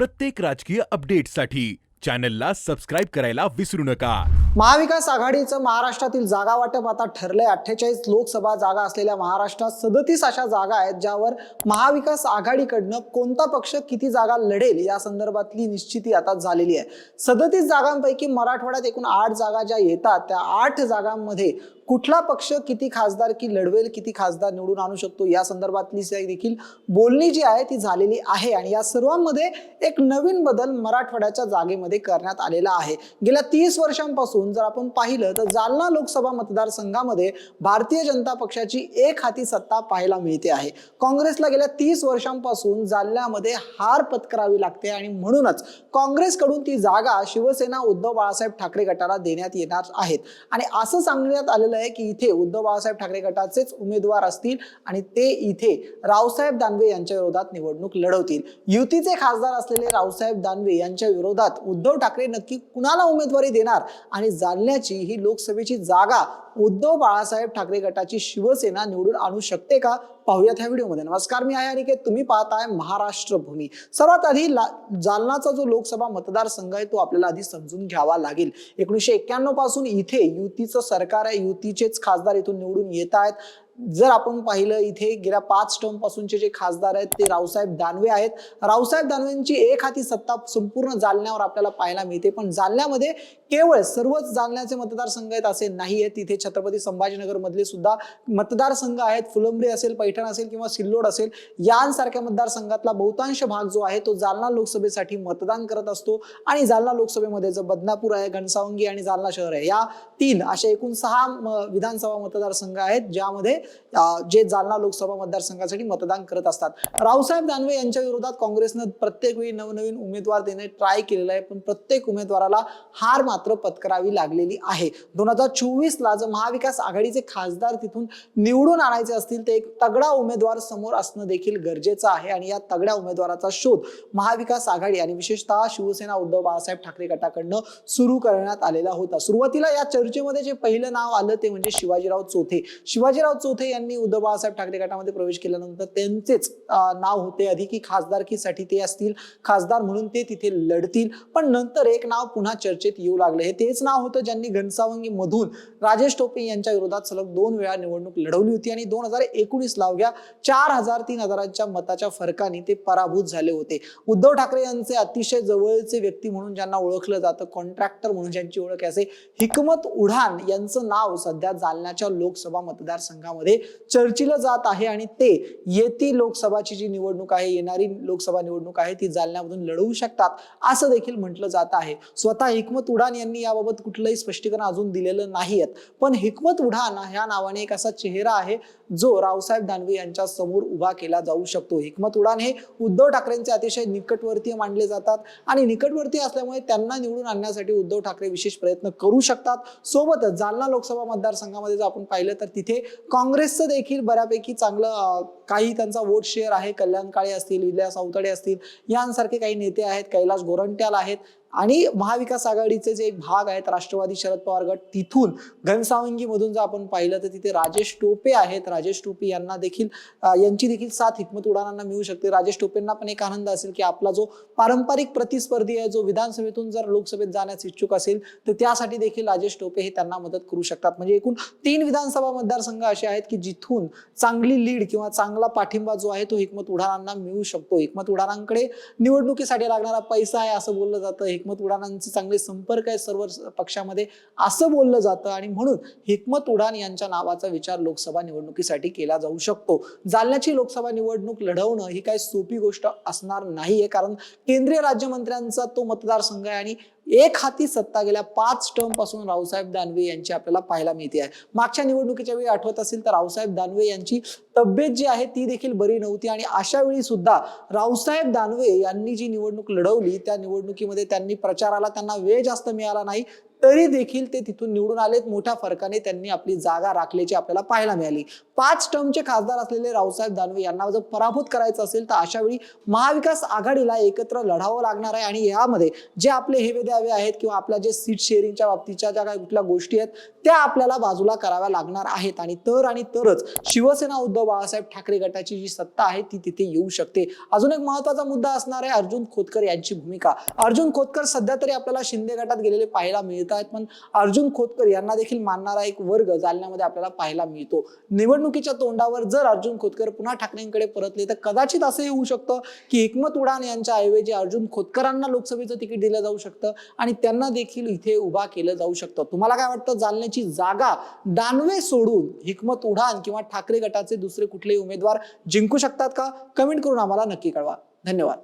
प्रत्येक राजकीय अपडेटसाठी चॅनलला सबस्क्राईब करायला विसरू नका. महाविकास आघाडीचं महाराष्ट्रातील जागा वाटप आता ठरलंय. अठ्ठेचाळीस लोकसभा जागा असलेल्या महाराष्ट्रात सदतीस अशा जागा आहेत ज्यावर महाविकास आघाडीकडनं कोणता पक्ष किती जागा लढेल या संदर्भातली निश्चिती आता झालेली आहे. सदतीस जागांपैकी मराठवाड्यात एकूण आठ जागा ज्या येतात त्या आठ जागांमध्ये कुठला पक्ष किती खासदार की लढवेल किती खासदार निवडून आणू शकतो? या संदर्भातली देखील बोलणी जी आहे ती झालेली आहे आणि या सर्वांमध्ये एक नवीन बदल मराठवाड्याच्या जागेमध्ये करण्यात आलेला आहे. गेल्या तीस वर्षांपासून जर आपण पाहिलं तर जालना लोकसभा मतदारसंघामध्ये भारतीय जनता पक्षाची एक हाती सत्ता पाहायला मिळते आहे. काँग्रेसला गेल्या तीस वर्षांपासून जालन्यामध्ये हार पत्करावी लागते आणि म्हणूनच काँग्रेसकडून ती जागा शिवसेना उद्धव बाळासाहेब ठाकरे गटाला देण्यात येणार आहेत. आणि असं सांगण्यात आलेलं आहे की इथे उद्धव बाळासाहेब ठाकरे गटाचेच उमेदवार असतील आणि ते इथे रावसाहेब दानवे यांच्या विरोधात निवडणूक लढवतील. युतीचे खासदार असलेले रावसाहेब दानवे यांच्या विरोधात उद्धव ठाकरे नक्की कुणाला उमेदवारी देणार आणि जालन्याची ही लोकसभेची जागा उद्धव बाळासाहेब ठाकरे गटाची शिवसेना निवडून आणू शकते का? पाहूयात ह्या व्हिडिओमध्ये. नमस्कार मी आहे अनिकेत. तुम्ही पाहताय महाराष्ट्र भूमी. सर्वात आधी जालनाचा जो लोकसभा मतदारसंघ आहे तो आपल्याला आधी समजून घ्यावा लागेल. एकोणीसशे एक्क्याण्णवपासून इथे युतीचं सरकार आहे. युतीचेच खासदार इथून निवडून येत आहेत. जर आपण पाहिलं इथे गेल्या पाच टर्म पासूनचे जे खासदार आहेत ते रावसाहेब दानवे आहेत. रावसाहेब दानवेंची एक हाती सत्ता संपूर्ण जालन्यावर आपल्याला पाहायला मिळते. पण जालन्यामध्ये केवळ सर्वच जालन्याचे मतदारसंघ आहेत असे नाही आहेत. तिथे छत्रपती संभाजीनगर मधले सुद्धा मतदारसंघ आहेत. फुलंब्री असेल पैठण असेल किंवा सिल्लोड असेल यांसारख्या मतदारसंघातला बहुतांश भाग जो आहे तो जालना लोकसभेसाठी मतदान करत असतो. आणि जालना लोकसभेमध्ये जो बदनापूर आहे घनसावंगी आणि जालना शहर आहे या तीन अशा एकूण सहा म- विधानसभा मतदारसंघ आहेत ज्यामध्ये जे जालना लोकसभा मतदारसंघासाठी मतदान करत असतात. रावसाहेब दानवे यांच्या विरोधात काँग्रेसनं प्रत्येक वेळी नवनवीन उमेदवार देणे ट्राय केलेलं आहे. पण प्रत्येक उमेदवाराला हार मात्र पत्करावी लागलेली आहे. दोन हजार चोवीस ला जर महाविकास आघाडीचे खासदार तिथून निवडून आणायचे असतील तर एक तगडा उमेदवार समोर असणं देखील गरजेचं आहे. आणि या तगड्या उमेदवाराचा शोध महाविकास आघाडी आणि विशेषतः शिवसेना उद्धव बाळासाहेब ठाकरे गटाकडनं सुरू करण्यात आलेला होता. सुरुवातीला या चर्चेमध्ये जे पहिलं नाव आलं ते म्हणजे शिवाजीराव चोथे. शिवाजीराव चोथे यांनी उद्धव बाळासाहेब ठाकरे गटामध्ये प्रवेश केल्यानंतर त्यांचेच नाव होते आधी की खासदारकीसाठी ते असतील खासदार म्हणून ते तिथे लढतील. पण नंतर एक नाव पुन्हा चर्चेत येऊ लागले. हे तेच नाव होतं ज्यांनी घनसावंगी मधून राजेश टोपे यांच्या विरोधात सलग दोन वेळा निवडणूक लढवली होती आणि दोन हजार एकोणीस ला चार हजार तीन हजारांच्या मताच्या फरकाने ते पराभूत झाले होते. उद्धव ठाकरे यांचे अतिशय जवळचे व्यक्ती म्हणून ज्यांना ओळखलं जातं कॉन्ट्रॅक्टर म्हणून ज्यांची ओळख असे हिकमत उढान यांचं नाव सध्या जालन्याच्या लोकसभा मतदारसंघामध्ये चर्चिलं जात आहे आणि ते येती लोकसभाची जी निवडणूक आहे येणारी लोकसभा निवडणूक आहे ती जालन्यामधून लढवू शकतात असं देखील म्हटलं जात आहे. स्वतः हिकमत उडान यांनी याबाबत कुठलंही स्पष्टीकरण अजून दिलेलं नाही पण हिकमत उडान ह्या नावाने एक असा चेहरा आहे जो रावसाहेब दानवे यांच्या समोर उभा केला जाऊ शकतो. हिकमत उडान हे उद्धव ठाकरेंचे अतिशय निकटवर्तीय मानले जातात आणि निकटवर्ती असल्यामुळे त्यांना निवडून आणण्यासाठी उद्धव ठाकरे विशेष प्रयत्न करू शकतात. सोबतच जालना लोकसभा मतदारसंघामध्ये जर आपण पाहिलं तर तिथे काँग्रेस काँग्रेसचं देखील बऱ्यापैकी चांगलं काही त्यांचा वोट शेअर आहे. कल्याण काळे असतील विद्या सावतडे असतील यांसारखे काही नेते आहेत. कैलास गोरंट्याल आहेत. आणि महाविकास आघाडीचे जे एक भाग आहेत राष्ट्रवादी शरद पवार गट तिथून घनसावंगीमधून जर आपण पाहिलं तर तिथे राजेश टोपे आहेत. राजेश टोपे यांना देखील यांची देखील साथ हिकमत उडानांना मिळू शकते. राजेश टोपेंना पण एक आनंद असेल की आपला जो पारंपरिक प्रतिस्पर्धी आहे जो विधानसभेतून जर लोकसभेत जाण्यास इच्छुक असेल तर त्यासाठी देखील राजेश टोपे हे त्यांना मदत करू शकतात. म्हणजे एकूण तीन विधानसभा मतदारसंघ असे आहेत की जिथून चांगली लीड किंवा चांगला पाठिंबा जो आहे तो हिकमत उडानांना मिळू शकतो. हिकमत उडानांकडे निवडणुकीसाठी लागणारा पैसा आहे असं बोललं जातं. हेकमत उडानांचे चांगले संपर्क आहे सर्व पक्षामध्ये असं बोललं जातं. आणि म्हणून हेकमत उडान यांच्या नावाचा विचार लोकसभा निवडणुकीसाठी केला जाऊ शकतो. जालन्याची लोकसभा निवडणूक लढवणं ही काही सोपी गोष्ट असणार नाहीये कारण केंद्रीय राज्यमंत्र्यांचा तो मतदारसंघ आहे आणि एक हाती सत्ता गेल्या पाच टर्मपासून रावसाहेब दानवे यांची आपल्याला पाहायला मिळते आहे. मागच्या निवडणुकीच्या वेळी आठवत असेल तर रावसाहेब दानवे यांची तब्येत जी आहे ती देखील बरी नव्हती आणि अशा वेळी सुद्धा रावसाहेब दानवे यांनी जी निवडणूक लढवली त्या निवडणुकीमध्ये त्यांनी प्रचाराला त्यांना वेळ जास्त मिळाला नाही. तरी देखील ते तिथून निवडून आलेत. मोठ्या फरकाने त्यांनी आपली जागा राखल्याची आपल्याला पाहायला मिळाली. पाच टर्मचे खासदार असलेले रावसाहेब दानवे यांना जर पराभूत करायचं असेल तर अशा वेळी महाविकास आघाडीला एकत्र लढावं लागणार आहे. आणि यामध्ये जे आपले हेवे द्यावे आहेत किंवा आपल्या जे सीट शेअरिंगच्या बाबतीच्या ज्या काही कुठल्या गोष्टी आहेत त्या आपल्याला बाजूला कराव्या लागणार आहेत. आणि तर आणि तरच शिवसेना उद्धव बाळासाहेब ठाकरे गटाची जी सत्ता आहे ती तिथे येऊ शकते. अजून एक महत्त्वाचा मुद्दा असणार आहे अर्जुन खोतकर यांची भूमिका. अर्जुन खोतकर सध्या तरी आपल्याला शिंदे गटात गेलेले पाहायला मिळत आहेत? पण अर्जुन खोतकर यांना देखील मानणारा एक वर्ग जालन्यामध्ये आपल्याला पाहायला मिळतो. निवडणुकीच्या तोंडावर जर अर्जुन खोतकर पुन्हा ठाकरेंकडे परतले तर कदाचित असंही होऊ शकतं की हिकमत उडान यांच्या ऐवजी अर्जुन खोतकरांना लोकसभेचं तिकीट दिलं जाऊ शकतं आणि त्यांना देखील इथे उभा केलं जाऊ शकतं. तुम्हाला काय वाटतं? जालन्याची जागा दानवे सोडून हिकमत उडान किंवा ठाकरे गटाचे दुसरे कुठलेही उमेदवार जिंकू शकतात का? कमेंट करून आम्हाला नक्की कळवा. धन्यवाद.